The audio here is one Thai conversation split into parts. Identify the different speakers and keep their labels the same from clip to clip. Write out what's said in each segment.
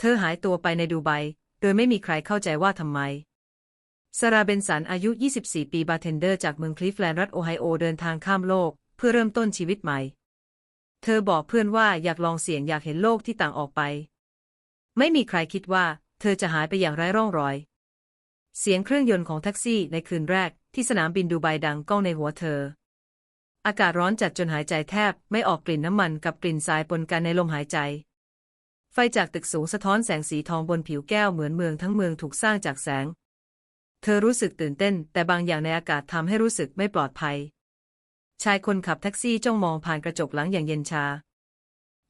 Speaker 1: เธอหายตัวไปในดูไบ โดยไม่มีใครเข้าใจว่าทำไมซาราเบนสันอายุ 24 ปีบาร์เทนเดอร์จากเมืองคลิฟแลนด์รัฐโอไฮโอเดินทางข้ามโลก เพื่อเริ่มต้นชีวิตใหม่ เธอบอกเพื่อนว่าอยากลองเสี่ยงอยากเห็นโลกที่ต่างออกไป ไม่มีใครคิดว่า เธอจะหายไปอย่างไร้ร่องรอย เสียงเครื่องยนต์ของแท็กซี่ในคืนแรกที่สนามบินดูไบดังก้องในหัวเธอ อากาศร้อนจัดจนหายใจแทบ ไม่ออกกลิ่นน้ำมันกับกลิ่นทรายปนกันในลมหายใจ ไฟจากตึกสูงสะท้อนแสงสีทองบนผิวแก้วเหมือนเมืองทั้งเมืองถูกสร้างจากแสง เธอรู้สึกตื่นเต้น แต่บางอย่างในอากาศทำให้รู้สึกไม่ปลอดภัย ชายคนขับแท็กซี่จ้องมองผ่านกระจกหลังอย่างเย็นชา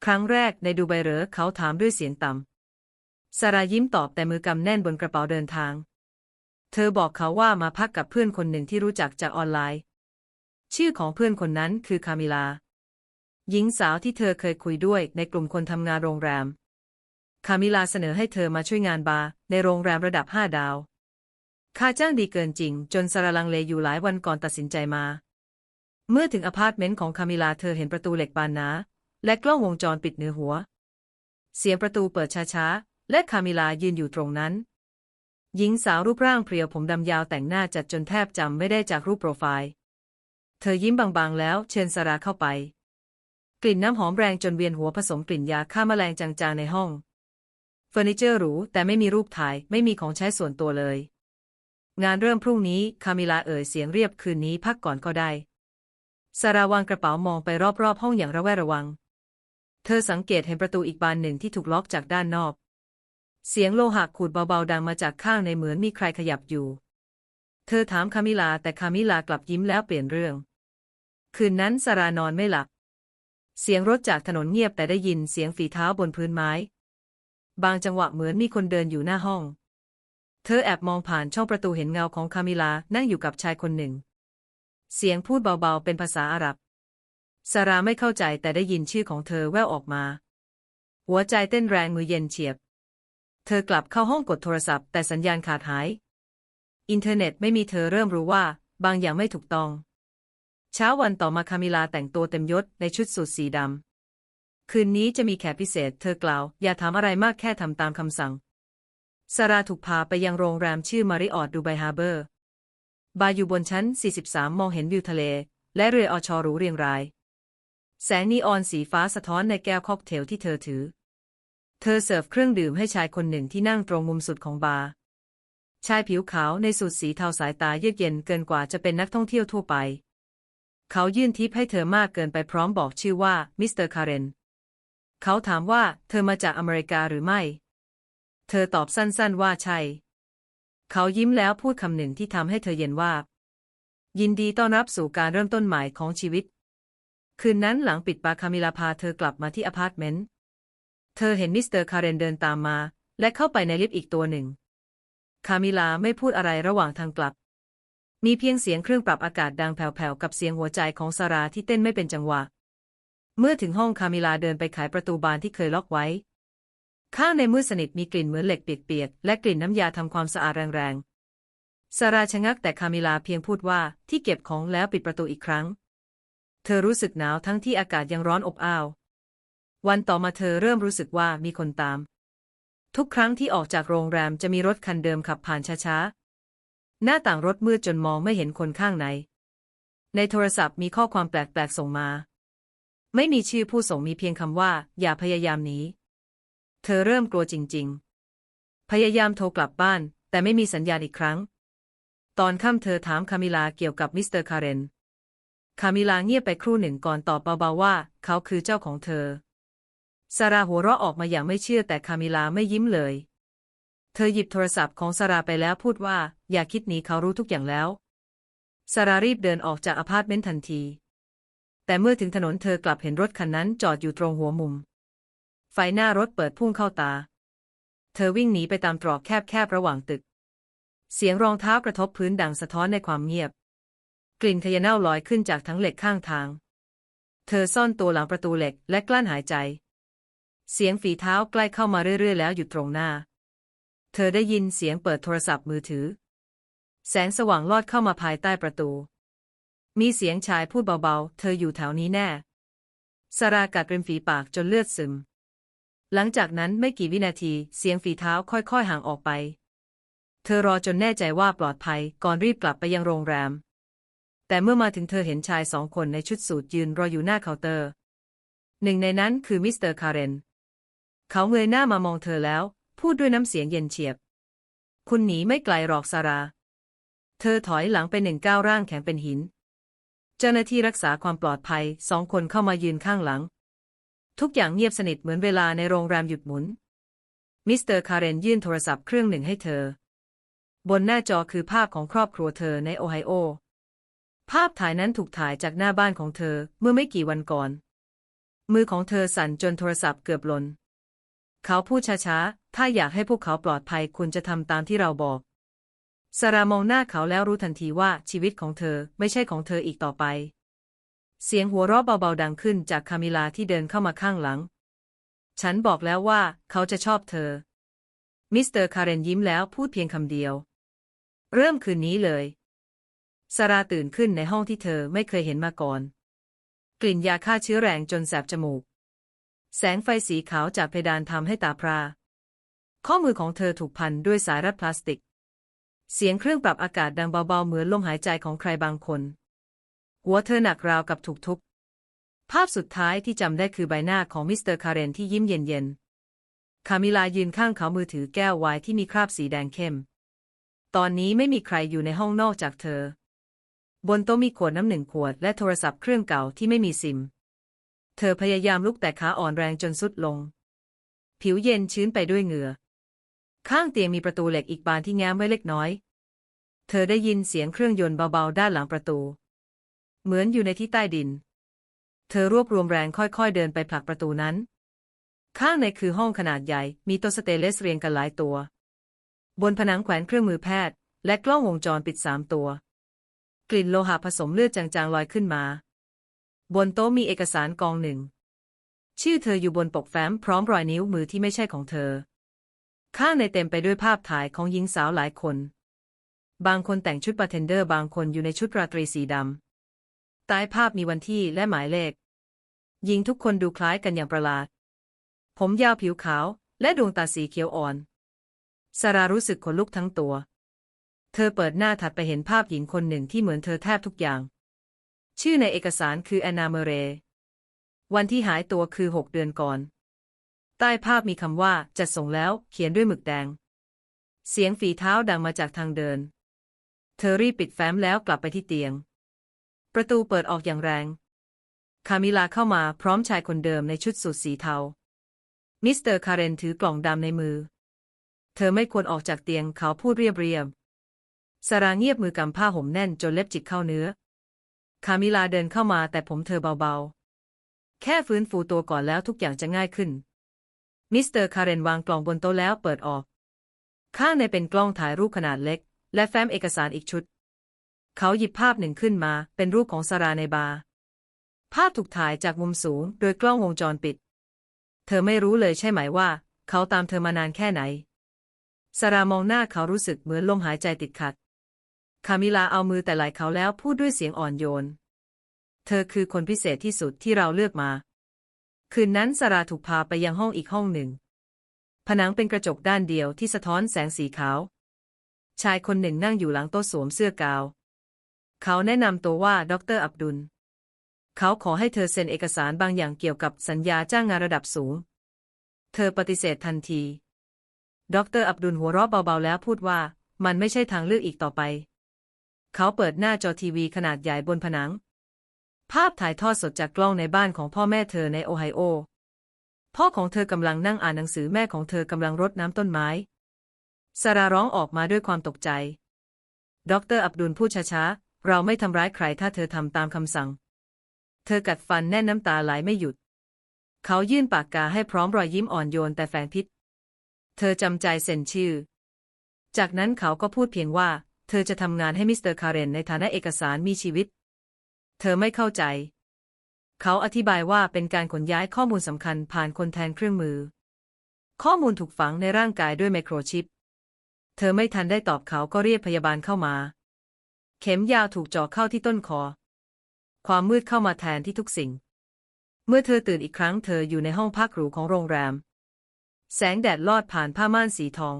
Speaker 1: ครั้งแรกในดูไบเหรอเขาถามด้วยเสียงต่ำสารายิ้มตอบแต่มือกำแน่นบนกระเป๋าเดินทาง เธอบอกเขาว่ามาพักกับเพื่อนคนหนึ่งที่รู้จักจากออนไลน์ ชื่อของเพื่อนคนนั้นคือคามิลา หญิงสาวที่เธอเคยคุยด้วยในกลุ่มคนทำงานโรงแรม คามิลาเสนอให้เธอมาช่วยงานบาร์ในโรงแรมระดับห้าดาว ค่าจ้างดีเกินจริง จนสารลังเลอยู่หลายวันก่อนตัดสินใจมา เมื่อถึงอพาร์ตเมนต์ของคามิลาเธอเห็นประตูเหล็กบานหนา และกล้องวงจรปิดเหนือหัว เสียงประตูเปิดช้าๆ และคามิลายืนอยู่ตรงนั้น หญิงสาวรูปร่างเพรียวผมดำยาวแต่งหน้าจัดจนแทบจำไม่ได้จากรูปโปรไฟล์ เธอยิ้มบางๆ แล้วเชิญสาราเข้าไป กลิ่นน้ำหอมแรงจนเวียนหัวผสมกลิ่นยาฆ่าแมลงจางๆในห้อง เฟอร์นิเจอร์หรูแต่ไม่มีรูปถ่ายไม่มีของใช้ส่วนตัวเลย งานเริ่มพรุ่งนี้คามิลาเอ่ยเสียงเรียบคืนนี้พักก่อนก็ได้สาราวางกระเป๋ามองไปรอบๆ ห้องอย่างระแวดระวัง เธอสังเกตเห็นประตูอีกบานหนึ่งที่ถูกล็อกจากด้านนอก เสียงโลหะขูดเบาๆดังมาจากข้างในเหมือนมีใครขยับอยู่ เธอถามคามิลาแต่คามิลากลับยิ้มแล้วเปลี่ยนเรื่อง คืนนั้นสารานอนไม่หลับ เสียงรถจากถนนเงียบแต่ได้ยินเสียงฝีเท้าบนพื้นไม้ บางจังหวะเหมือนมีคนเดินอยู่หน้าห้อง เธอแอบมองผ่านช่องประตูเห็นเงาของคามิลานั่งอยู่กับชายคนหนึ่ง เสียงพูดเบาๆเป็นภาษาอาหรับสาราไม่เข้าใจแต่ได้ยินชื่อของเธอแว่วออกมา หัวใจเต้นแรงมือเย็นเฉียบ เธอกลับเข้าห้องกดโทรศัพท์แต่สัญญาณขาดหาย อินเทอร์เน็ตไม่มีเธอเริ่มรู้ว่า บางอย่างไม่ถูกต้อง เช้าวันต่อมาคามิลาแต่งตัวเต็มยศในชุดสูทสีดำ คืนนี้จะมีแขกพิเศษ เธอกล่าว อย่าถามอะไรมากแค่ทำตามคำสั่งสาราถูกพาไปยังโรงแรมชื่อมาริออตดูไบฮาร์เบอร์ บาร์อยู่บนชั้น 43 มองเห็นวิวทะเล และเรืออชอหรูเรียงราย แสงนีออนสีฟ้าสะท้อนในแก้วค็อกเทลที่เธอถือ เธอเสิร์ฟเครื่องดื่มให้ชายคนหนึ่งที่นั่งตรงมุมสุดของบาร์ ชายผิวขาวในสูทสีเทาสายตาเยือกเย็นเกินกว่าจะเป็นนักท่องเที่ยวทั่วไป เขายื่นทิปให้เธอมากเกินไปพร้อมบอกชื่อว่ามิสเตอร์คาเรน เขาถามว่าเธอมาจากอเมริกาหรือไม่ เธอตอบสั้นๆว่าใช่ เขายิ้มแล้วพูดคำหนึ่งที่ทำให้เธอเย็นว่ายินดีต้อนรับสู่การเริ่มต้นใหม่ของชีวิต คืนนั้นหลังปิดบาคามิลาพาเธอกลับมาที่อพาร์ตเมนต์ เธอเห็นมิสเตอร์คาเรนเดินตามมา และเข้าไปในลิฟต์อีกตัวหนึ่ง คามิลาไม่พูดอะไรระหว่างทางกลับ มีเพียงเสียงเครื่องปรับอากาศดังแผ่วๆกับเสียงหัวใจของซาราที่เต้นไม่เป็นจังหวะ เมื่อถึงห้องคามิลาเดินไปไขประตูบานที่เคยล็อกไว้ ข้างในมืดสนิทมีกลิ่นเหมือนเหล็กเปียกๆ และกลิ่นน้ำยาทำความสะอาดแรงๆซาราชะงักแต่คามิลาเพียงพูดว่าที่เก็บของแล้วปิดประตูอีกครั้ง เธอรู้สึกหนาวทั้งที่อากาศยังร้อนอบอ้าว วันต่อมาเธอเริ่มรู้สึกว่ามีคนตาม ทุกครั้งที่ออกจากโรงแรมจะมีรถคันเดิมขับผ่านช้าๆ หน้าต่างรถมืดจนมองไม่เห็นคนข้างใน ในโทรศัพท์มีข้อความแปลกๆส่งมา ไม่มีชื่อผู้ส่งมีเพียงคำว่า อย่าพยายามหนีเธอเริ่มกลัวจริง ๆ พยายามโทรกลับบ้าน แต่ไม่มีสัญญาณอีกครั้ง ตอนค่ำเธอถามคามิลาเกี่ยวกับมิสเตอร์คาเรน คามิลาเงียบไปครู่หนึ่งก่อนตอบเบาๆว่า เขาคือเจ้าของเธอ ซาราหัวเราะออกมาอย่างไม่เชื่อแต่คามิลาไม่ยิ้มเลย เธอหยิบโทรศัพท์ของซาราไปแล้วพูดว่า อย่าคิดหนีเขารู้ทุกอย่างแล้วซารารีบเดินออกจากอพาร์ตเมนต์ทันที แต่เมื่อถึงถนนเธอกลับเห็นรถคันนั้นจอดอยู่ตรงหัวมุม ไฟหน้ารถเปิดพุ่งเข้าตา เธอวิ่งหนีไปตามตรอกแคบๆระหว่างตึก เสียงรองเท้ากระทบพื้นดังสะท้อนในความเงียบ กลิ่นขยะเน่าลอยขึ้นจากทั้งเหล็กข้างทาง เธอซ่อนตัวหลังประตูเหล็กและกลั้นหายใจ เสียงฝีเท้าใกล้เข้ามาเรื่อยๆ แล้วหยุดตรงหน้า เธอได้ยินเสียงเปิดโทรศัพท์มือถือ แสงสว่างลอดเข้ามาภายใต้ประตู มีเสียงชายพูดเบาๆ เธออยู่แถวนี้แน่สารากัดริมฝีปากจนเลือดซึม หลังจากนั้นไม่กี่วินาทีเสียงฝีเท้าค่อยๆห่างออกไป เธอรอจนแน่ใจว่าปลอดภัยก่อนรีบกลับไปยังโรงแรม แต่เมื่อมาถึงเธอเห็นชายสองคนในชุดสูทยืนรออยู่หน้าเคาน์เตอร์ หนึ่งในนั้นคือมิสเตอร์คาเรน เขาเงยหน้ามามองเธอแล้ว พูดด้วยน้ำเสียงเย็นเฉียบ คุณหนีไม่ไกลหรอกซารา เธอถอยหลังไปหนึ่งก้าวร่างแข็งเป็นหิน เจ้าหน้าที่รักษาความปลอดภัยสองคนเข้ามายืนข้างหลัง ทุกอย่างเงียบสนิทเหมือนเวลาในโรงแรมหยุดหมุน มิสเตอร์คาเรนยื่นโทรศัพท์เครื่องหนึ่งให้เธอ บนหน้าจอคือภาพของครอบครัวเธอในโอไฮโอ ภาพถ่ายนั้นถูกถ่ายจากหน้าบ้านของเธอเมื่อไม่กี่วันก่อน มือของเธอสั่นจนโทรศัพท์เกือบหล่นเขาพูดช้าๆ ถ้าอยากให้พวกเขาปลอดภัยคุณจะทำตามที่เราบอก สารามองหน้าเขาแล้วรู้ทันทีว่าชีวิตของเธอไม่ใช่ของเธออีกต่อไป เสียงหัวเราะเบาๆดังขึ้นจากคามิลาที่เดินเข้ามาข้างหลัง ฉันบอกแล้วว่าเขาจะชอบเธอ มิสเตอร์คาเรนยิ้มแล้วพูดเพียงคำเดียว เริ่มคืนนี้เลยสาราตื่นขึ้นในห้องที่เธอไม่เคยเห็นมาก่อน กลิ่นยาฆ่าเชื้อแรงจนแสบจมูก แสงไฟสีขาวจากเพดานทำให้ตาพร่าข้อมือของเธอถูกพันด้วยสายรัดพลาสติก เสียงเครื่องปรับอากาศดังเบาๆ เหมือนลมหายใจของใครบางคน หัวเธอหนักราวกับถูกทุบ ภาพสุดท้ายที่จำได้คือใบหน้าของมิสเตอร์คาเรนที่ยิ้มเย็นๆ คามิลายืนข้างเขามือถือแก้วไวน์ที่มีคราบสีแดงเข้ม ตอนนี้ไม่มีใครอยู่ในห้องนอกจากเธอ บนโต๊ะมีขวดน้ำหนึ่งขวดและโทรศัพท์เครื่องเก่าที่ไม่มีซิม เธอพยายามลุกแต่ขาอ่อนแรงจนสุดลง ผิวเย็นชื้นไปด้วยเหงื่อ ข้างเตียงมีประตูเหล็กอีกบานที่แง้มไว้เล็กน้อย เธอได้ยินเสียงเครื่องยนต์เบาๆ ด้านหลังประตู เหมือนอยู่ในที่ใต้ดิน เธอรวบรวมแรงค่อยๆเดินไปผลักประตูนั้น ข้างในคือห้องขนาดใหญ่ มีโต๊ะสเตเลสเรียงกันหลายตัว บนผนังแขวนเครื่องมือแพทย์ และกล้องวงจรปิดสามตัว กลิ่นโลหะผสมเลือดจางๆลอยขึ้นมา บนโต๊ะมีเอกสารกองหนึ่ง ชื่อเธออยู่บนปกแฟ้มพร้อมรอยนิ้วมือที่ไม่ใช่ของเธอ ข้างในเต็มไปด้วยภาพถ่ายของหญิงสาวหลายคน บางคนแต่งชุดบาร์เทนเดอร์บางคนอยู่ในชุดราตรีสีดำใต้ภาพมีวันที่และหมายเลข หญิงทุกคนดูคล้ายกันอย่างประหลาด ผมยาวผิวขาว และดวงตาสีเขียวอ่อนสารารู้สึกขนลุกทั้งตัว เธอเปิดหน้าถัดไปเห็นภาพหญิงคนหนึ่งที่เหมือนเธอแทบทุกอย่าง ชื่อในเอกสารคือแอนนาเมเร วันที่หายตัวคือหกเดือนก่อน ใต้ภาพมีคำว่า จัดส่งแล้วเขียนด้วยหมึกแดง เสียงฝีเท้าดังมาจากทางเดิน เธอรีบปิดแฟ้มแล้วกลับไปที่เตียง ประตูเปิดออกอย่างแรง คามิลาเข้ามาพร้อมชายคนเดิมในชุดสูทสีเทา มิสเตอร์คาเรนถือกล่องดำในมือ เธอไม่ควรออกจากเตียงเขาพูดเรียบเรียบสาราเงียบมือกำผ้าห่มแน่นจนเล็บจิกเข้าเนื้อ คามิลาเดินเข้ามาแต่ผมเธอเบาๆ แค่ฟื้นฟูตัวก่อนแล้วทุกอย่างจะง่ายขึ้น มิสเตอร์คาเรนวางกล่องบนโต๊ะแล้วเปิดออก ข้างในเป็นกล้องถ่ายรูปขนาดเล็ก และแฟ้มเอกสารอีกชุด เขาหยิบภาพหนึ่งขึ้นมา เป็นรูปของสาราในบาร์ ภาพถูกถ่ายจากมุมสูง โดยกล้องวงจรปิด เธอไม่รู้เลยใช่ไหมว่า เขาตามเธอมานานแค่ไหนสารามองหน้าเขารู้สึกเหมือนลมหายใจติดขัด คามิลาเอามือแต่ไหล่เขาแล้วพูดด้วยเสียงอ่อนโยน เธอคือคนพิเศษที่สุดที่เราเลือกมา คืนนั้นสาราถูกพาไปยังห้องอีกห้องหนึ่ง ผนังเป็นกระจกด้านเดียวที่สะท้อนแสงสีขาว ชายคนหนึ่งนั่งอยู่หลังโต๊ะสวมเสื้อกาว เขาแนะนำตัวว่าดรอับดุล เขาขอให้เธอเซ็นเอกสารบางอย่างเกี่ยวกับสัญญาจ้างงานระดับสูง เธอปฏิเสธทันที ดรอับดุลหัวเราะเบาๆแล้วพูดว่า มันไม่ใช่ทางเลือกอีกต่อไป เขาเปิดหน้าจอทีวีขนาดใหญ่บนผนัง ภาพถ่ายทอดสดจากกล้องในบ้านของพ่อแม่เธอในโอไฮโอ พ่อของเธอกำลังนั่งอ่านหนังสือแม่ของเธอกำลังรดน้ำต้นไม้สาราร้องออกมาด้วยความตกใจ ดรอับดุลพูดช้าๆ เราไม่ทำร้ายใครถ้าเธอทำตามคำสั่ง เธอกัดฟันแน่นน้ำตาไหลไม่หยุด เขายื่นปากกาให้พร้อมรอยยิ้มอ่อนโยนแต่แฝงพิษ เธอจำใจเซ็นชื่อ จากนั้นเขาก็พูดเพียงว่า เธอจะทำงานให้มิสเตอร์คาเรนในฐานะเอกสารมีชีวิต เธอไม่เข้าใจ เขาอธิบายว่าเป็นการขนย้ายข้อมูลสำคัญผ่านคนแทนเครื่องมือ ข้อมูลถูกฝังในร่างกายด้วยไมโครชิป เธอไม่ทันได้ตอบเขาก็เรียกพยาบาลเข้ามา เข็มยาวถูกจาะเข้าที่ต้นคอ ความมืดเข้ามาแทนที่ทุกสิ่ง เมื่อเธอตื่นอีกครั้งเธออยู่ในห้องพักหรูของโรงแรม แสงแดดลอดผ่านผ้าม่านสีทอง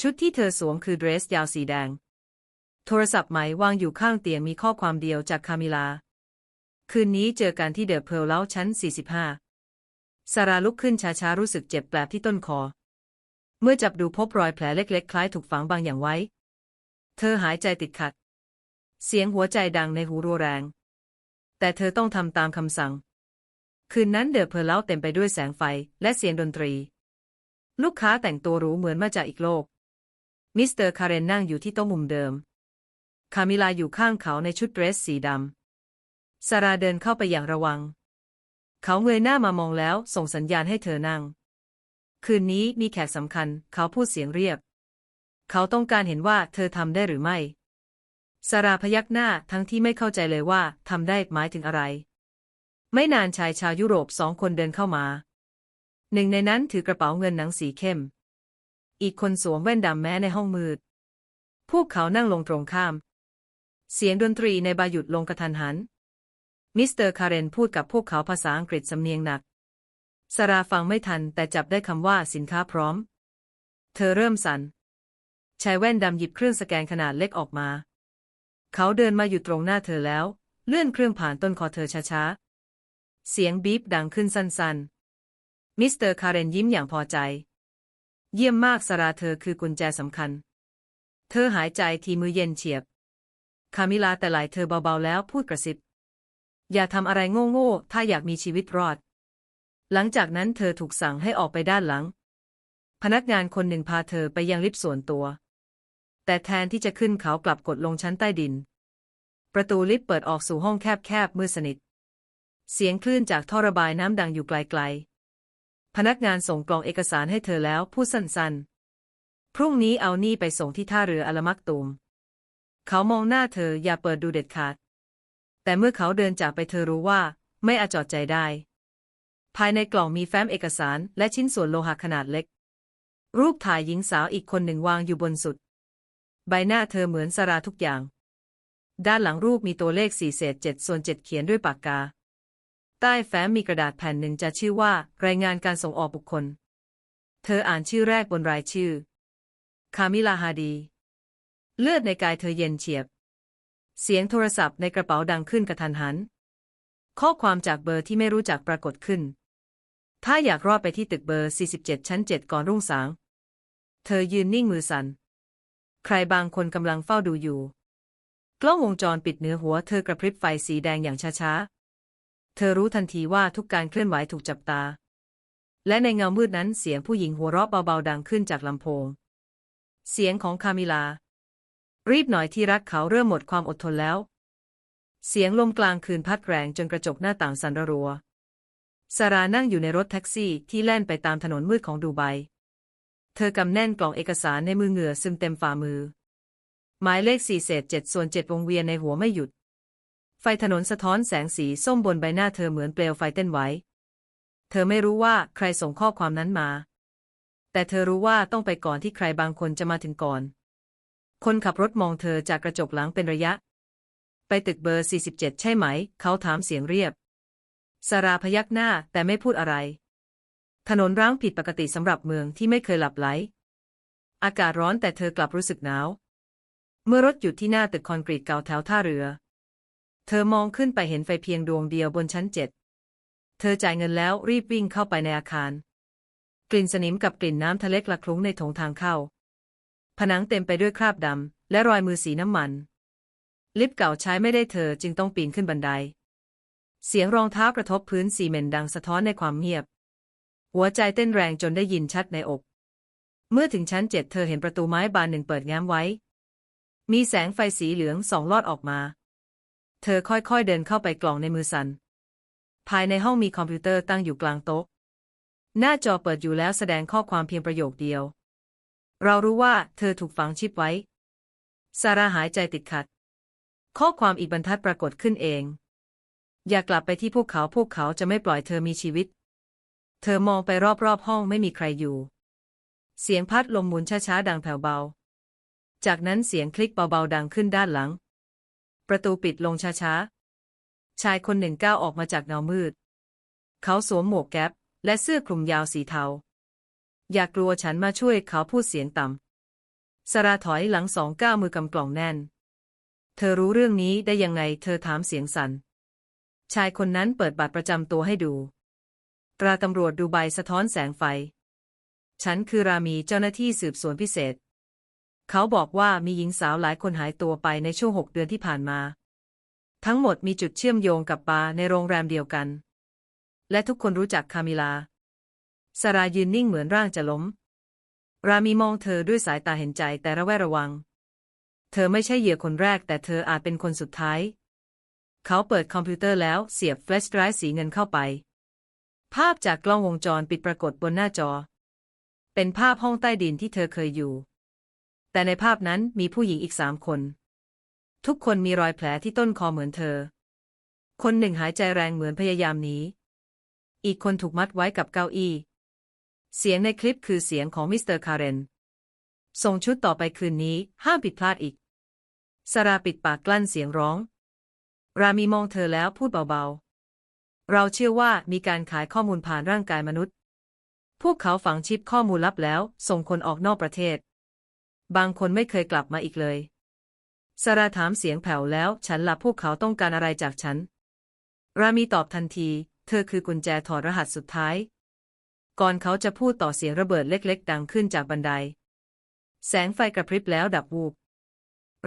Speaker 1: ชุดที่เธอสวมคือเดรสยาวสีแดง โทรศัพท์ไหมวางอยู่ข้างเตียงมีข้อความเดียวจากคามิลา คืนนี้เจอกันที่เดอะเพร์ลเล้าชั้น 45 ซาราลุกขึ้นช้าๆ รู้สึกเจ็บแปลบที่ต้นคอ เมื่อจับดูพบรอยแผลเล็กๆ คล้ายถูกฝังบางอย่างไว้ เธอหายใจติดขัด เสียงหัวใจดังในหูรัวแรง แต่เธอต้องทำตามคำสั่ง คืนนั้นเดอะเพร์ลเล้าเต็มไปด้วยแสงไฟและเสียงดนตรี ลูกค้าแต่งตัวหรูเหมือนมาจากอีกโลกมิสเตอร์คาเรนนั่งอยู่ที่โต๊ะมุมเดิม คามิลาอยู่ข้างเขาในชุดเดรสสีดำซาราเดินเข้าไปอย่างระวัง เขาเงยหน้ามามองแล้วส่งสัญญาณให้เธอนั่ง คืนนี้มีแขกสำคัญ เขาพูดเสียงเรียบ เขาต้องการเห็นว่าเธอทำได้หรือไม่ซาราพยักหน้าทั้งที่ไม่เข้าใจเลยว่าทำได้หมายถึงอะไร ไม่นานชายชาวยุโรปสองคนเดินเข้ามา หนึ่งในนั้นถือกระเป๋าเงินหนังสีเข้ม อีกคนสวมแว่นดำแม้ในห้องมืด พวกเขานั่งลงตรงข้าม เสียงดนตรีในบาร์หยุดลงกระทันหัน มิสเตอร์คาเรนพูดกับพวกเขาภาษาอังกฤษสำเนียงหนักสราฟังไม่ทันแต่จับได้คำว่าสินค้าพร้อม เธอเริ่มสัน่นชายแว่นดำหยิบเครื่องสแกนขนาดเล็กออกมา เขาเดินมาอยู่ตรงหน้าเธอแล้ว เลื่อนเครื่องผ่านต้นคอเธอช้าๆ เสียงบีบดังขึ้นสั้นๆ มิสเตอร์คาเรนยิ้มอย่างพอใจ เยี่ยมมากสราเธอคือกุญแจสำคัญ เธอหายใจทีมือเย็นเฉียบ คามิลาแต่ไหลเธอเบาๆแล้วพูดกระซิบ อย่าทำอะไรโง่ๆ ถ้าอยากมีชีวิตรอด หลังจากนั้นเธอถูกสั่งให้ออกไปด้านหลัง พนักงานคนหนึ่งพาเธอไปยังลิฟต์ส่วนตัว แต่แทนที่จะขึ้นเขากลับกดลงชั้นใต้ดิน ประตูลิฟต์เปิดออกสู่ห้องแคบๆมืดสนิท เสียงคลื่นจากท่อระบายน้ำดังอยู่ไกลๆ พนักงานส่งกล่องเอกสารให้เธอแล้วพูดสั้นๆ พรุ่งนี้เอานี่ไปส่งที่ท่าเรืออลามักตูม เขามองหน้าเธออย่าเปิดดูเด็ดขาด แต่เมื่อเขาเดินจากไปเธอรู้ว่าไม่อาจจอดใจได้ ภายในกล่องมีแฟ้มเอกสารและชิ้นส่วนโลหะขนาดเล็ก รูปถ่ายหญิงสาวอีกคนหนึ่งวางอยู่บนสุด ใบหน้าเธอเหมือนสราทุกอย่าง ด้านหลังรูปมีตัวเลข4เศษ7ส่วน7เขียนด้วยปากกา ใต้แฟ้มมีกระดาษแผ่นหนึ่งจะชื่อว่า รายงานการส่งออกบุคคล เธออ่านชื่อแรกบนรายชื่อ คามิลาฮาดี เลือดในกายเธอเย็นเฉียบ เสียงโทรศัพท์ในกระเป๋าดังขึ้นกระทันหัน ข้อความจากเบอร์ที่ไม่รู้จักปรากฏขึ้น ถ้าอยากรอดไปที่ตึกเบอร์ 47 ชั้น 7 ก่อนรุ่งสาง เธอยืนนิ่งมือสัน่น ใครบางคนกำลังเฝ้าดูอยู่ กล้องวงจรปิดเหนือหัวเธอกระพริบไฟสีแดงอย่างช้าๆ เธอรู้ทันทีว่าทุกการเคลื่อนไหวถูกจับตา และในเงามืดนั้นเสียงผู้หญิงหัวเราะเบาๆดังขึ้นจากลำโพง เสียงของคามิลา รีบหน่อยที่รักเขาเริ่มหมดความอดทนแล้ว เสียงลมกลางคืนพัดแรงจนกระจกหน้าต่างสั่นระรัวสารานั่งอยู่ในรถแท็กซี่ที่แล่นไปตามถนนมืดของดูไบ เธอกำแน่นกล่องเอกสารในมือเหงื่อซึมเต็มฝ่ามือ หมายเลขสี่เศษเจ็ดส่วนเจ็ดวงเวียนในหัวไม่หยุด ไฟถนนสะท้อนแสงสีส้มบนใบหน้าเธอเหมือนเปลวไฟเต้นไหว เธอไม่รู้ว่าใครส่งข้อความนั้นมา แต่เธอรู้ว่าต้องไปก่อนที่ใครบางคนจะมาถึงก่อน คนขับรถมองเธอจากกระจกหลังเป็นระยะ ไปตึกเบอร์ 47 ใช่ไหม เขาถามเสียงเรียบสาราพยักหน้าแต่ไม่พูดอะไร ถนนร้างผิดปกติสำหรับเมืองที่ไม่เคยหลับไหล อากาศร้อนแต่เธอกลับรู้สึกหนาว เมื่อรถหยุดที่หน้าตึกคอนกรีตเก่าแถวท่าเรือ เธอมองขึ้นไปเห็นไฟเพียงดวงเดียวบนชั้นเจ็ด เธอจ่ายเงินแล้วรีบวิ่งเข้าไปในอาคาร กลิ่นสนิมกับกลิ่นน้ำทะเลกละคลุ้งในถงทางเข้า ผนังเต็มไปด้วยคราบดำ และรอยมือสีน้ำมัน ลิฟต์เก่าใช้ไม่ได้เธอจึงต้องปีนขึ้นบันได เสียงรองเท้ากระทบพื้นซีเมนต์ดังสะท้อนในความเงียบ หัวใจเต้นแรงจนได้ยินชัดในอก เมื่อถึงชั้นเจ็ดเธอเห็นประตูไม้บานหนึ่งเปิดแง้มไว้ มีแสงไฟสีเหลืองสองลอดออกมา เธอค่อยๆเดินเข้าไปกล่องในมือสัน ภายในห้องมีคอมพิวเตอร์ตั้งอยู่กลางโต๊ะ หน้าจอเปิดอยู่แล้วแสดงข้อความเพียงประโยคเดียว เรารู้ว่าเธอถูกฝังชิปไว้ ซาร่าหายใจติดขัด ข้อความอีกบรรทัดปรากฏขึ้นเอง อย่ากลับไปที่พวกเขาพวกเขาจะไม่ปล่อยเธอมีชีวิต เธอมองไปรอบๆห้องไม่มีใครอยู่ เสียงพัดลมหมุนช้าๆดังแผ่วเบา จากนั้นเสียงคลิกเบาๆดังขึ้นด้านหลัง ประตูปิดลงช้าๆ ชายคนหนึ่งก้าวออกมาจากเงามืด เขาสวมหมวกแก๊ปและเสื้อคลุมยาวสีเทา อย่ากลัวฉันมาช่วยเขาพูดเสียงต่ำสราถอยหลังสองก้าวมือกำกล่องแน่น เธอรู้เรื่องนี้ได้ยังไงเธอถามเสียงสัน่น ชายคนนั้นเปิดบัตรประจำตัวให้ดู ตราตำรวจดูใบสะท้อนแสงไฟ ฉันคือรามีเจ้าหน้าที่สืบสวนพิเศษ เขาบอกว่ามีหญิงสาวหลายคนหายตัวไปในช่วงหกเดือนที่ผ่านมา ทั้งหมดมีจุดเชื่อมโยงกับบาร์ในโรงแรมเดียวกัน และทุกคนรู้จักคามิลา สรายืนนิ่งเหมือนร่างจะล้ม รามีมองเธอด้วยสายตาเห็นใจแต่ระแวดระวัง เธอไม่ใช่เหยื่อคนแรกแต่เธออาจเป็นคนสุดท้าย เขาเปิดคอมพิวเตอร์แล้วเสียบแฟลชไดรฟ์สีเงินเข้าไป ภาพจากกล้องวงจรปิดปรากฏบนหน้าจอ เป็นภาพห้องใต้ดินที่เธอเคยอยู่ แต่ในภาพนั้นมีผู้หญิงอีกสามคน ทุกคนมีรอยแผลที่ต้นคอเหมือนเธอ คนหนึ่งหายใจแรงเหมือนพยายามหนีอีกคนถูกมัดไว้กับเก้าอี้ เสียงในคลิปคือเสียงของมิสเตอร์คาร์เรน ส่งชุดต่อไปคืนนี้ ห้ามผิดพลาดอีกสราปิดปากกลั้นเสียงร้อง รามีมองเธอแล้วพูดเบาๆ เราเชื่อว่ามีการขายข้อมูลผ่านร่างกายมนุษย์ พวกเขาฝังชิปข้อมูลลับแล้ว ส่งคนออกนอกประเทศ บางคนไม่เคยกลับมาอีกเลยสราถามเสียงแผ่วแล้ว ฉันหลับพวกเขาต้องการอะไรจากฉัน รามีตอบทันที เธอคือกุญแจถอดรหัสสุดท้าย ก่อนเขาจะพูดต่อเสียงระเบิดเล็กๆ ดังขึ้นจากบันได แสงไฟกระพริบแล้วดับวูบ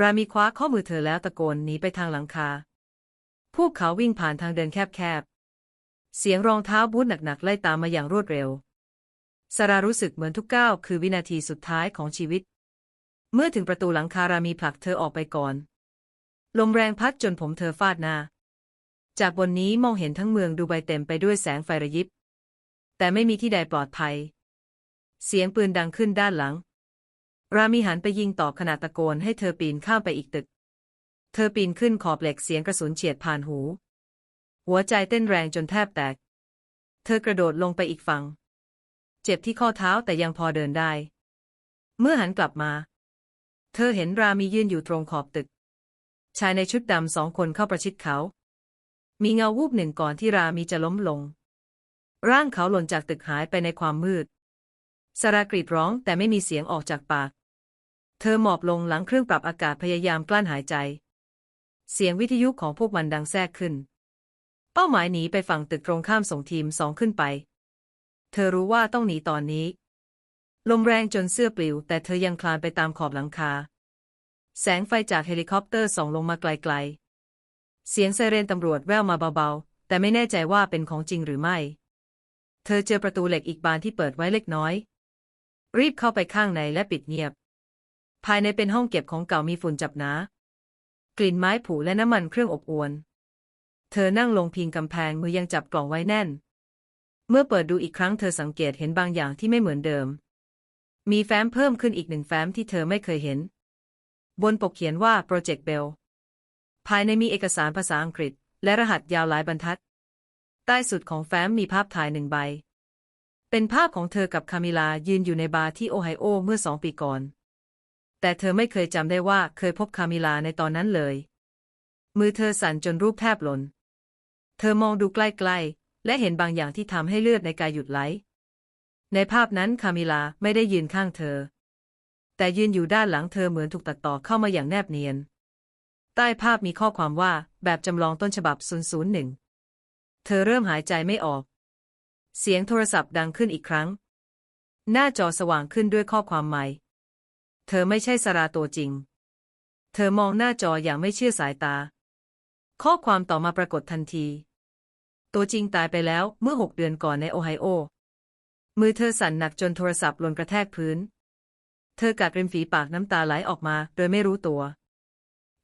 Speaker 1: รามีคว้าข้อมือเธอแล้วตะโกนหนีไปทางหลังคา พวกเขาวิ่งผ่านทางเดินแคบๆ เสียงรองเท้าบูทหนักๆ ไล่ตามมาอย่างรวดเร็วสรารู้สึกเหมือนทุกก้าวคือวินาทีสุดท้ายของชีวิต เมื่อถึงประตูหลังคารามีผลักเธอออกไปก่อน ลมแรงพัดจนผมเธอฟาดหน้า จากบนนี้มองเห็นทั้งเมืองดูใบเต็มไปด้วยแสงไฟระยิบ แต่ไม่มีที่ใดปลอดภัย เสียงปืนดังขึ้นด้านหลัง รามีหันไปยิงตอบขณะตะโกนให้เธอปีนข้ามไปอีกตึก เธอปีนขึ้นขอบเหล็กเสียงกระสุนเฉียดผ่านหู หัวใจเต้นแรงจนแทบแตก เธอกระโดดลงไปอีกฝั่ง เจ็บที่ข้อเท้าแต่ยังพอเดินได้ เมื่อหันกลับมา เธอเห็นรามียืนอยู่ตรงขอบตึก ชายในชุดดำสองคนเข้าประชิดเขา มีเงาวูบหนึ่งก่อนที่รามีจะล้มลง ร่างเขาหล่นจากตึกหายไปในความมืด สรากรีดร้องแต่ไม่มีเสียงออกจากปาก เธอหมอบลงหลังเครื่องปรับอากาศพยายามกลั้นหายใจ เสียงวิทยุของพวกมันดังแทรกขึ้น เป้าหมายหนีไปฝั่งตึกตรงข้ามส่งทีมสองขึ้นไป เธอรู้ว่าต้องหนีตอนนี้ ลมแรงจนเสื้อปลิว แต่เธอยังคลานไปตามขอบหลังคา แสงไฟจากเฮลิคอปเตอร์ส่องลงมาไกลๆ เสียงไซเรนตำรวจแว่วมาเบาๆ แต่ไม่แน่ใจว่าเป็นของจริงหรือไม่ เธอเจอประตูเหล็กอีกบานที่เปิดไว้เล็กน้อย รีบเข้าไปข้างในและปิดเงียบ ภายในเป็นห้องเก็บของเก่ามีฝุ่นจับหนากลิ่นไม้ผุและน้ำมันเครื่องอบอวน เธอนั่งลงพิงกำแพงมือยังจับกล่องไว้แน่น เมื่อเปิดดูอีกครั้งเธอสังเกตเห็นบางอย่างที่ไม่เหมือนเดิม มีแฟ้มเพิ่มขึ้นอีกหนึ่งแฟ้มที่เธอไม่เคยเห็น บนปกเขียนว่า Project Bell ภายในมีเอกสารภาษาอังกฤษ และรหัสยาวหลายบรรทัด ต้สุดของแฟ้มมีภาพถ่ายหนึ่งใบ เป็นภาพของเธอกับคามิลายืนอยู่ในบาร์ที่โอไฮโอเมื่อสองปีก่อน แต่เธอไม่เคยจำได้ว่าเคยพบคามิลาในตอนนั้นเลย มือเธอสั่นจนรูปแทบหล่น เธอมองดูใกล้ๆ และเห็นบางอย่างที่ทำให้เลือดในกายหยุดไหล ในภาพนั้นคามิลาไม่ได้ยืนข้างเธอ แต่ยืนอยู่ด้านหลังเธอเหมือนถูกตัดต่อเข้ามาอย่างแนบเนียน ใต้ภาพมีข้อความว่าแบบจำลองต้นฉบับ 001 เธอเริ่มหายใจไม่ออก เสียงโทรศัพท์ดังขึ้นอีกครั้ง หน้าจอสว่างขึ้นด้วยข้อความใหม่ เธอไม่ใช่สราตัวจริง เธอมองหน้าจออย่างไม่เชื่อสายตา ข้อความต่อมาปรากฏทันที ตัวจริงตายไปแล้วเมื่อหกเดือนก่อนในโอไฮโอ มือเธอสั่นหนักจนโทรศัพท์หล่นกระแทกพื้น เธอกัดริมฝีปากน้ำตาไหลออกมา โดยไม่รู้ตัว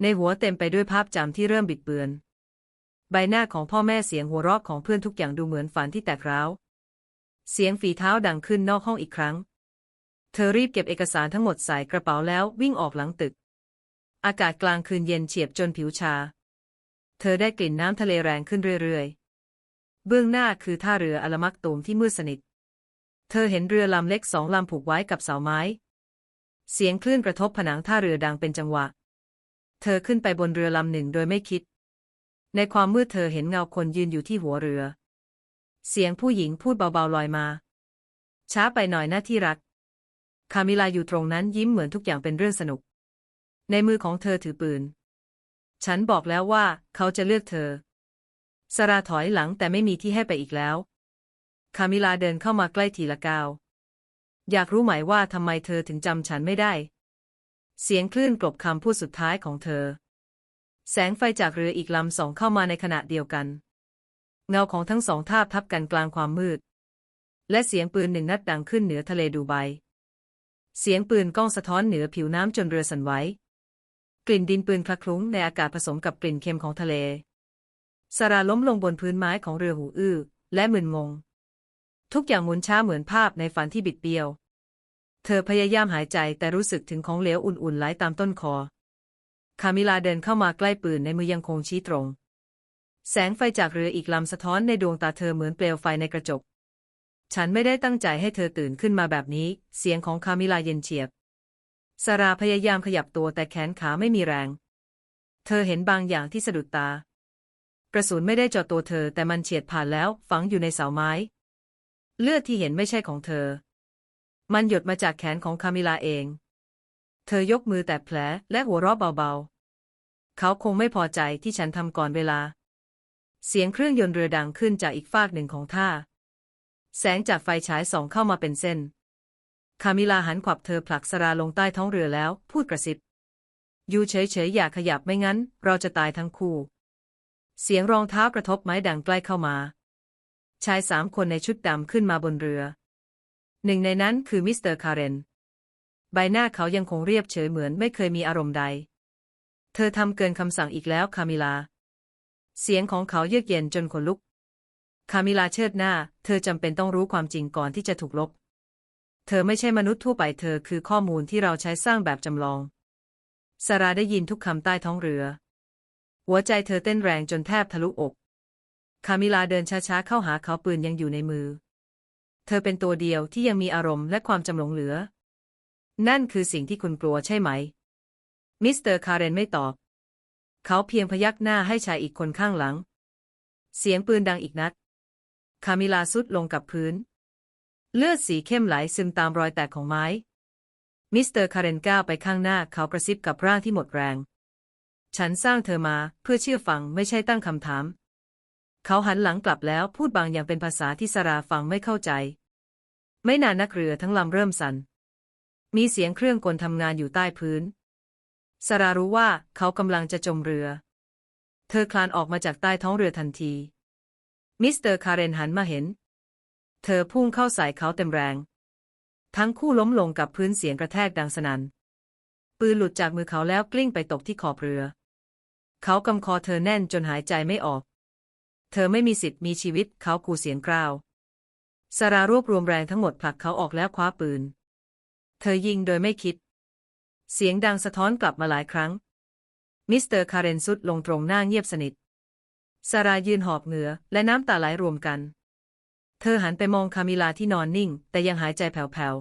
Speaker 1: ในหัวเต็มไปด้วยภาพจำที่เริ่มบิดเบือน ใบหน้าของพ่อแม่เสียงหัวเราะของเพื่อนทุกอย่างดูเหมือนฝันที่แตกร้าว เสียงฝีเท้าดังขึ้นนอกห้องอีกครั้ง เธอรีบเก็บเอกสารทั้งหมดใส่กระเป๋าแล้ววิ่งออกหลังตึก อากาศกลางคืนเย็นเฉียบจนผิวชา เธอได้กลิ่นน้ำทะเลแรงขึ้นเรื่อยๆ เบื้องหน้าคือท่าเรืออลามักตูมที่มืดสนิท เธอเห็นเรือลำเล็กสองลำผูกไว้กับเสาไม้ เสียงคลื่นกระทบผนังท่าเรือดังเป็นจังหวะ เธอขึ้นไปบนเรือลำหนึ่งโดยไม่คิด ในความมืดเธอเห็นเงาคนยืนอยู่ที่หัวเรือ เสียงผู้หญิงพูดเบาๆลอยมา ช้าไปหน่อยนะที่รัก คามิลาอยู่ตรงนั้นยิ้มเหมือนทุกอย่างเป็นเรื่องสนุก ในมือของเธอถือปืน ฉันบอกแล้วว่าเขาจะเลือกเธอสราถอยหลังแต่ไม่มีที่ให้ไปอีกแล้ว คามิลาเดินเข้ามาใกล้ทีละก้าว อยากรู้ไหมว่าทำไมเธอถึงจำฉันไม่ได้ เสียงคลื่นกลบคำพูดสุดท้ายของเธอ แสงไฟจากเรืออีกลำสองเข้ามาในขณะเดียวกัน เงาของทั้งสองทาบทับกันกลางความมืด และเสียงปืนหนึ่งนัดดังขึ้นเหนือทะเลดูไบ เสียงปืนก้องสะท้อนเหนือผิวน้ำจนเรือสั่นไหว กลิ่นดินปืนคละคลุ้งในอากาศผสมกับกลิ่นเค็มของทะเลสาราล้มลงบนพื้นไม้ของเรือหูอื้อ และมึนงง ทุกอย่างหมุนช้าเหมือนภาพในฝันที่บิดเบี้ยว เธอพยายามหายใจแต่รู้สึกถึงของเหลวอุ่นๆไหลตามต้นคอ คามิลาเดินเข้ามาใกล้ปืนในมือยังคงชี้ตรง แสงไฟจากเรืออีกลำสะท้อนในดวงตาเธอเหมือนเปลวไฟในกระจก ฉันไม่ได้ตั้งใจให้เธอตื่นขึ้นมาแบบนี้ เสียงของคามิลาเย็นเฉียบสาราพยายามขยับตัวแต่แขนขาไม่มีแรง เธอเห็นบางอย่างที่สะดุดตา กระสุนไม่ได้เจาะตัวเธอแต่มันเฉียดผ่านแล้วฝังอยู่ในเสาไม้ เลือดที่เห็นไม่ใช่ของเธอ มันหยดมาจากแขนของคามิลาเอง เธอยกมือแต่แผลและหัวเราะเบาๆ เขาคงไม่พอใจที่ฉันทำก่อนเวลา เสียงเครื่องยนต์เรือดังขึ้นจากอีกฟากหนึ่งของท่า แสงจากไฟฉายส่องเข้ามาเป็นเส้น คามิลาหันขวับเธอผลักสราลงใต้ท้องเรือแล้วพูดกระซิบ อยู่เฉยๆอย่าขยับไม่งั้น เราจะตายทั้งคู่ เสียงรองเท้ากระทบไม้ดังใกล้เข้ามา ชายสามคนในชุดดำขึ้นมาบนเรือ หนึ่งในนั้นคือมิสเตอร์คาเรน ใบหน้าเขายังคงเรียบเฉยเหมือนไม่เคยมีอารมณ์ใด เธอทำเกินคำสั่งอีกแล้วคามิลา เสียงของเขาเยือกเย็นจนขนลุก คามิลาเชิดหน้า เธอจำเป็นต้องรู้ความจริงก่อนที่จะถูกลบ เธอไม่ใช่มนุษย์ทั่วไปเธอคือข้อมูลที่เราใช้สร้างแบบจำลองสาราได้ยินทุกคำใต้ท้องเรือ หัวใจเธอเต้นแรงจนแทบทะลุอก คามิลาเดินช้าๆเข้าหาเขาปืนยังอยู่ในมือ เธอเป็นตัวเดียวที่ยังมีอารมณ์และความจำหลงเหลือ นั่นคือสิ่งที่คุณกลัวใช่ไหม มิสเตอร์คาเรนไม่ตอบ เขาเพียงพยักหน้าให้ชายอีกคนข้างหลัง เสียงปืนดังอีกนัด คามิลาสุดลงกับพื้น เลือดสีเข้มไหลซึมตามรอยแตกของไม้ มิสเตอร์คาเรนก้าวไปข้างหน้าเขากระซิบกับร่างที่หมดแรง ฉันสร้างเธอมาเพื่อเชื่อฟังไม่ใช่ตั้งคำถาม เขาหันหลังกลับแล้วพูดบางอย่างเป็นภาษาที่สราฟังไม่เข้าใจ ไม่นานนักเรือทั้งลำเริ่มสัน่น มีเสียงเครื่องกลทำงานอยู่ใต้พื้น สรารู้ว่าเขากำลังจะจมเรือ เธอคลานออกมาจากใต้ท้องเรือทันที มิสเตอร์คาเรนหันมาเห็น เธอพุ่งเข้าใส่เขาเต็มแรง ทั้งคู่ล้มลงกับพื้นเสียงกระแทกดังสนัน่น ปืนหลุดจากมือเขาแล้วกลิ้งไปตกที่ขอบเรือ เขากำคอเธอแน่นจนหายใจไม่ออก เธอไม่มีสิทธิ์มีชีวิตเขากูเสียงกราวสารารวบรวมแรงทั้งหมดผลักเขาออกแล้วคว้าปืน เธอยิงโดยไม่คิด เสียงดังสะท้อนกลับมาหลายครั้ง มิสเตอร์คาเรนสุดลงตรงหน้าเงียบสนิทสารายืนหอบเหงื่อและน้ำตาไหลรวมกัน เธอหันไปมองคามิลาที่นอนนิ่ง แต่ยังหายใจแผ่ว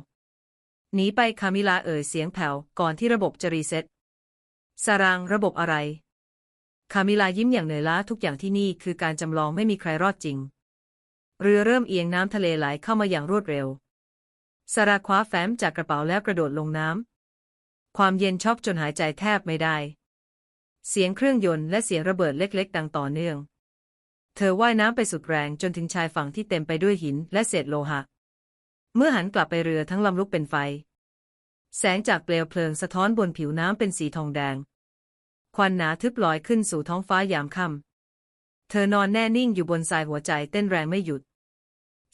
Speaker 1: ๆ หนีไปคามิลาเอ่ยเสียงแผ่วก่อนที่ระบบจะรีเซ็ตสารางระบบอะไร คามิลายิ้มอย่างเหนื่อยล้าทุกอย่างที่นี่คือการจำลองไม่มีใครรอดจริง เรือเริ่มเอียงน้ำทะเลไหลเข้ามาอย่างรวดเร็ว สาราคว้าแฟ้มจากกระเป๋าแล้วกระโดดลงน้ำ ความเย็นช็อกจนหายใจแทบไม่ได้ เสียงเครื่องยนต์และเสียงระเบิดเล็กๆดังต่อเนื่อง เธอว่ายน้ำไปสุดแรงจนถึงชายฝั่งที่เต็มไปด้วยหินและเศษโลหะ เมื่อหันกลับไปเรือทั้งลำลุกเป็นไฟ แสงจากเปลวเพลิงสะท้อนบนผิวน้ำเป็นสีทองแดง ควันหนาทึบลอยขึ้นสู่ท้องฟ้ายามค่ำ เธอนอนแน่นิ่งอยู่บนทรายหัวใจเต้นแรงไม่หยุด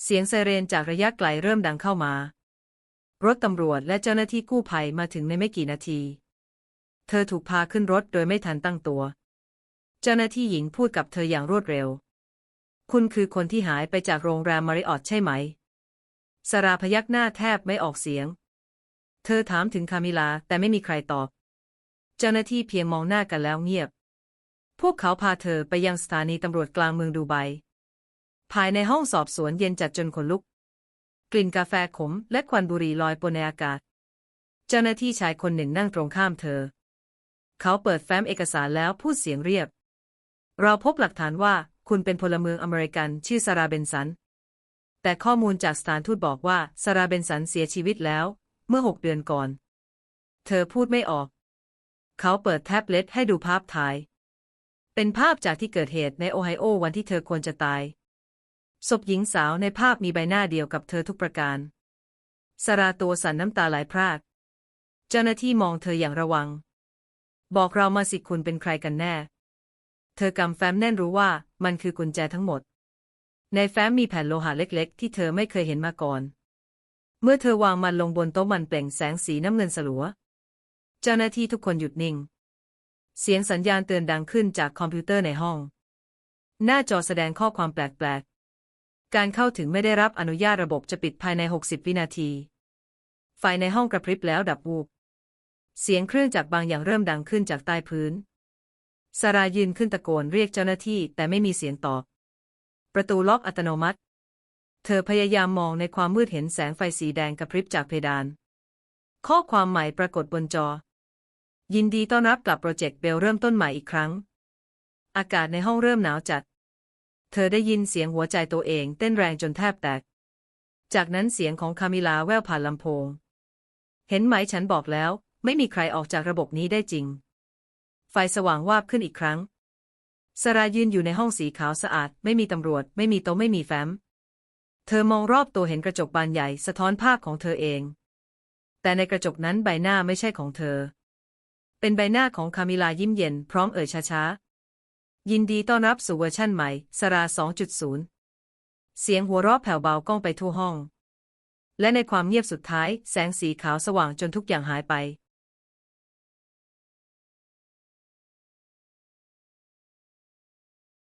Speaker 1: เสียงไซเรนจากระยะไกลเริ่มดังเข้ามา รถตำรวจและเจ้าหน้าที่กู้ภัยมาถึงในไม่กี่นาที เธอถูกพาขึ้นรถโดยไม่ทันตั้งตัว เจ้าหน้าที่หญิงพูดกับเธออย่างรวดเร็ว คุณคือคนที่หายไปจากโรงแรมมาริออตใช่ไหม สราพยักหน้าแทบไม่ออกเสียง เธอถามถึงคามิลาแต่ไม่มีใครตอบ เจ้าหน้าที่เพียงมองหน้ากันแล้วเงียบ พวกเขาพาเธอไปยังสถานีตำรวจกลางเมืองดูไบ ภายในห้องสอบสวนเย็นจัดจนขนลุก กลิ่นกาแฟขมและควันบุหรี่ลอยปนในอากาศ เจ้าหน้าที่ชายคนหนึ่งนั่งตรงข้ามเธอ เขาเปิดแฟ้มเอกสารแล้วพูดเสียงเรียบ เราพบหลักฐานว่าคุณเป็นพลเมืองอเมริกันชื่อซาราเบนสัน แต่ข้อมูลจากสถานทูตบอกว่าซาราเบนสันเสียชีวิตแล้ว เมื่อหกเดือนก่อน เธอพูดไม่ออก เขาเปิดแท็บเล็ตให้ดูภาพถ่าย เป็นภาพจากที่เกิดเหตุในโอไฮโอวันที่เธอควรจะตาย ศพหญิงสาวในภาพมีใบหน้าเดียวกับเธอทุกประการสาราตัวสั่นน้ำตาไหลพราก เจ้าหน้าที่มองเธออย่างระวัง บอกเรามาสิคุณเป็นใครกันแน่ เธอกำแฟ้มแน่นรู้ว่ามันคือกุญแจทั้งหมด ในแฟ้มมีแผ่นโลหะเล็กๆ ที่เธอไม่เคยเห็นมาก่อน เมื่อเธอวางมันลงบนโต๊ะมันเปล่งแสงสีน้ำเงินสลัว เจ้าหน้าที่ทุกคนหยุดนิ่ง เสียงสัญญาณเตือนดังขึ้นจากคอมพิวเตอร์ในห้อง หน้าจอแสดงข้อความแปลกๆ การเข้าถึงไม่ได้รับอนุญาตระบบจะปิดภายใน 60 วินาที ไฟในห้องกระพริบแล้วดับวูบ เสียงเครื่องจักรบางอย่างเริ่มดังขึ้นจากใต้พื้น สารายืนขึ้นตะโกนเรียกเจ้าหน้าที่แต่ไม่มีเสียงตอบ ประตูล็อกอัตโนมัติ เธอพยายามมองในความมืดเห็นแสงไฟสีแดงกระพริบจากเพดาน ข้อความใหม่ปรากฏบนจอ ยินดีต้อนรับกลับโปรเจกต์เบลเริ่มต้นใหม่อีกครั้ง อากาศในห้องเริ่มหนาวจัด เธอได้ยินเสียงหัวใจตัวเองเต้นแรงจนแทบแตก จากนั้นเสียงของคามิลาแว่วผ่านลำโพง เห็นไหมฉันบอกแล้ว ไม่มีใครออกจากระบบนี้ได้จริง ไฟสว่างวาบขึ้นอีกครั้งสรายืนอยู่ในห้องสีขาวสะอาด ไม่มีตำรวจ ไม่มีโต๊ะไม่มีแฟ้ม เธอมองรอบตัวเห็นกระจกบานใหญ่สะท้อนภาพของเธอเอง แต่ในกระจกนั้นใบหน้าไม่ใช่ของเธอ เป็นใบหน้าของคามิลายิ้มเย็น พร้อมเอ่ยช้าๆ ยินดีต้อนรับสู่เวอร์ชั่นใหม่ สรา 2.0 เสียงหัวเราะแผ่วเบาก้องไปทั่วห้อง และในความเงียบสุดท้าย แสงสีขาวสว่างจนทุกอย่างหายไป